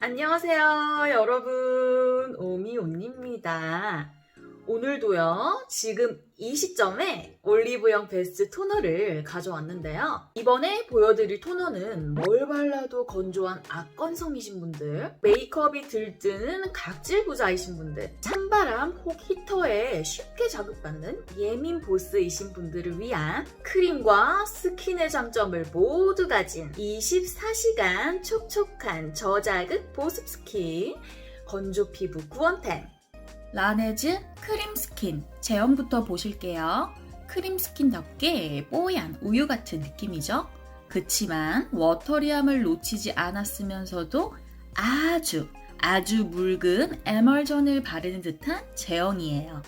안녕하세요, 여러분. 오미온입니다. 오늘도요, 지금 이 시점에 올리브영 베스트 토너를 가져왔는데요. 이번에 보여드릴 토너는 뭘 발라도 건조한 악건성이신 분들, 메이크업이 들뜨는 각질 부자이신 분들, 찬바람 혹 히터에 쉽게 자극받는 예민 보스이신 분들을 위한 크림과 스킨의 장점을 모두 가진 24시간 촉촉한 저자극 보습 스킨, 건조 피부 구원템, 라네즈 크림 스킨 제형부터 보실게요. 크림 스킨답게 뽀얀 우유 같은 느낌이죠. 그치만 워터리함을 놓치지 않았으면서도 아주 아주 묽은 에멀전을 바르는 듯한 제형이에요.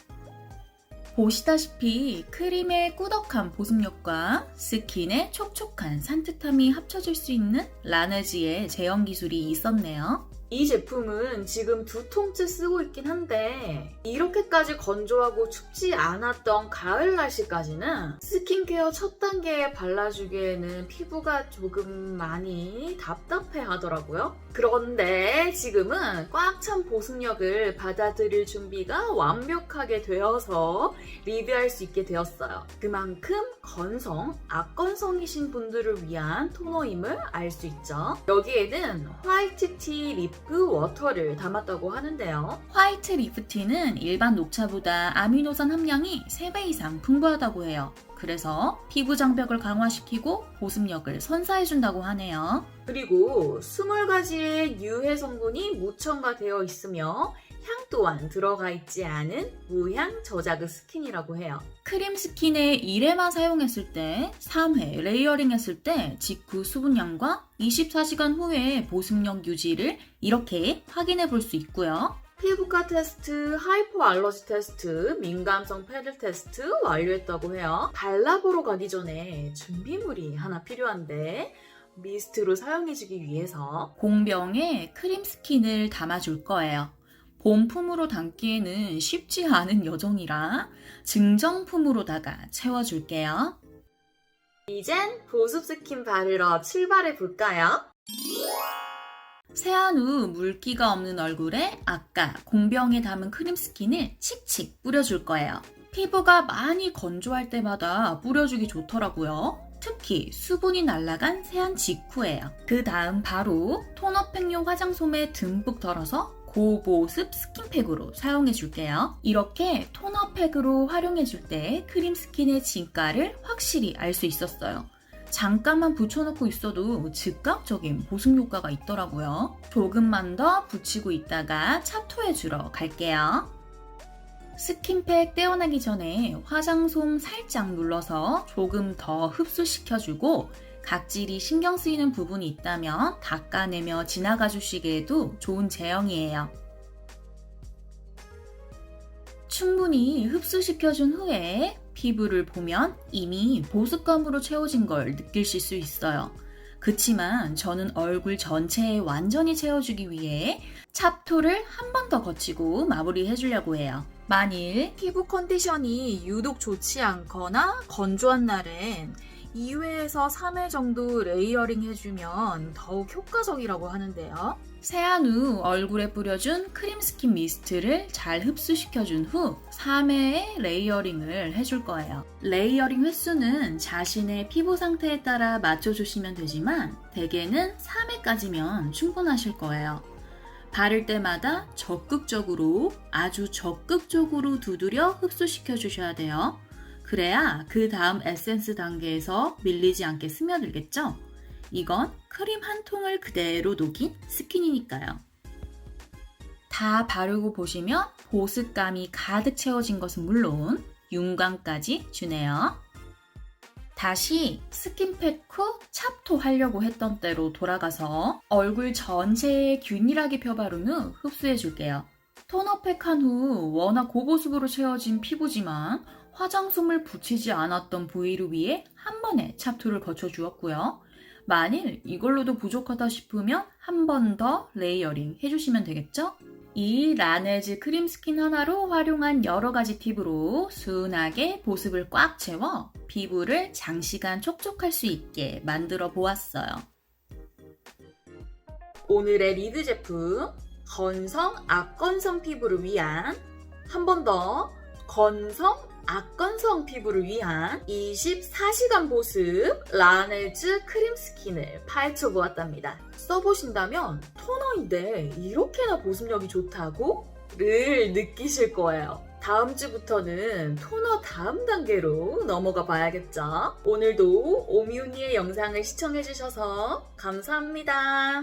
보시다시피 크림의 꾸덕한 보습력과 스킨의 촉촉한 산뜻함이 합쳐질 수 있는 라네즈의 제형 기술이 있었네요. 이 제품은 지금 두 통째 쓰고 있긴 한데 이렇게까지 건조하고 춥지 않았던 가을 날씨까지는 스킨케어 첫 단계에 발라주기에는 피부가 조금 많이 답답해 하더라고요. 그런데 지금은 꽉 찬 보습력을 받아들일 준비가 완벽하게 되어서 리뷰할 수 있게 되었어요. 그만큼 건성, 악건성이신 분들을 위한 토너임을 알 수 있죠. 여기에는 화이트티 립그 워터를 담았다고 하는데요. 화이트 리프티는 일반 녹차보다 아미노산 함량이 3배 이상 풍부하다고 해요. 그래서 피부 장벽을 강화시키고 보습력을 선사해준다고 하네요. 그리고 20가지의 유해 성분이 무첨가되어 있으며 향 또한 들어가 있지 않은 무향 저자극 스킨이라고 해요. 크림 스킨에 1회만 사용했을 때, 3회 레이어링 했을 때 직후 수분량과 24시간 후에 보습력 유지를 이렇게 확인해 볼 수 있고요. 피부과 테스트, 하이포 알러지 테스트, 민감성 패들 테스트 완료했다고 해요. 발라보러 가기 전에 준비물이 하나 필요한데 미스트로 사용해주기 위해서 공병에 크림 스킨을 담아줄 거예요. 본품으로 담기에는 쉽지 않은 여정이라 증정품으로다가 채워줄게요. 이젠 보습 스킨 바르러 출발해 볼까요? 세안 후 물기가 없는 얼굴에 아까 공병에 담은 크림 스킨을 칙칙 뿌려줄 거예요. 피부가 많이 건조할 때마다 뿌려주기 좋더라고요. 특히 수분이 날아간 세안 직후에요. 그 다음 바로 톤업 팩용 화장솜에 듬뿍 덜어서 고보습 스킨팩으로 사용해 줄게요. 이렇게 톤업팩으로 활용해 줄 때 크림 스킨의 진가를 확실히 알 수 있었어요. 잠깐만 붙여놓고 있어도 즉각적인 보습 효과가 있더라고요. 조금만 더 붙이고 있다가 차토해 주러 갈게요. 스킨팩 떼어나기 전에 화장솜 살짝 눌러서 조금 더 흡수시켜주고 각질이 신경 쓰이는 부분이 있다면 닦아내며 지나가 주시기에도 좋은 제형이에요. 충분히 흡수시켜준 후에 피부를 보면 이미 보습감으로 채워진 걸 느끼실 수 있어요. 그치만 저는 얼굴 전체에 완전히 채워주기 위해 찹토를 한 번 더 거치고 마무리 해주려고 해요. 만일 피부 컨디션이 유독 좋지 않거나 건조한 날엔 2회에서 3회 정도 레이어링 해주면 더욱 효과적이라고 하는데요. 세안 후 얼굴에 뿌려준 크림 스킨 미스트를 잘 흡수시켜준 후 3회의 레이어링을 해줄 거예요. 레이어링 횟수는 자신의 피부 상태에 따라 맞춰주시면 되지만 대개는 3회까지면 충분하실 거예요. 바를 때마다 적극적으로, 아주 적극적으로 두드려 흡수시켜 주셔야 돼요. 그래야 그 다음 에센스 단계에서 밀리지 않게 스며들겠죠? 이건 크림 한 통을 그대로 녹인 스킨이니까요. 다 바르고 보시면 보습감이 가득 채워진 것은 물론 윤광까지 주네요. 다시 스킨팩 후 찹토 하려고 했던 때로 돌아가서 얼굴 전체에 균일하게 펴바른 후 흡수해 줄게요. 톤업팩 한 후 워낙 고보습으로 채워진 피부지만 화장솜을 붙이지 않았던 부위를 위해 한 번에 찹토를 거쳐 주었고요. 만일 이걸로도 부족하다 싶으면 한 번 더 레이어링 해주시면 되겠죠? 이 라네즈 크림 스킨 하나로 활용한 여러 가지 팁으로 순하게 보습을 꽉 채워 피부를 장시간 촉촉할 수 있게 만들어 보았어요. 오늘의 리드 제품 건성 악건성 피부를 위한 한 번 더 건성 악건성 피부를 위한 24시간 보습 라넬즈 크림 스킨을 파헤쳐 보았답니다. 써보신다면 토너인데 이렇게나 보습력이 좋다고? 를 느끼실 거예요. 다음 주부터는 토너 다음 단계로 넘어가 봐야겠죠? 오늘도 오미훈이의 영상을 시청해주셔서 감사합니다.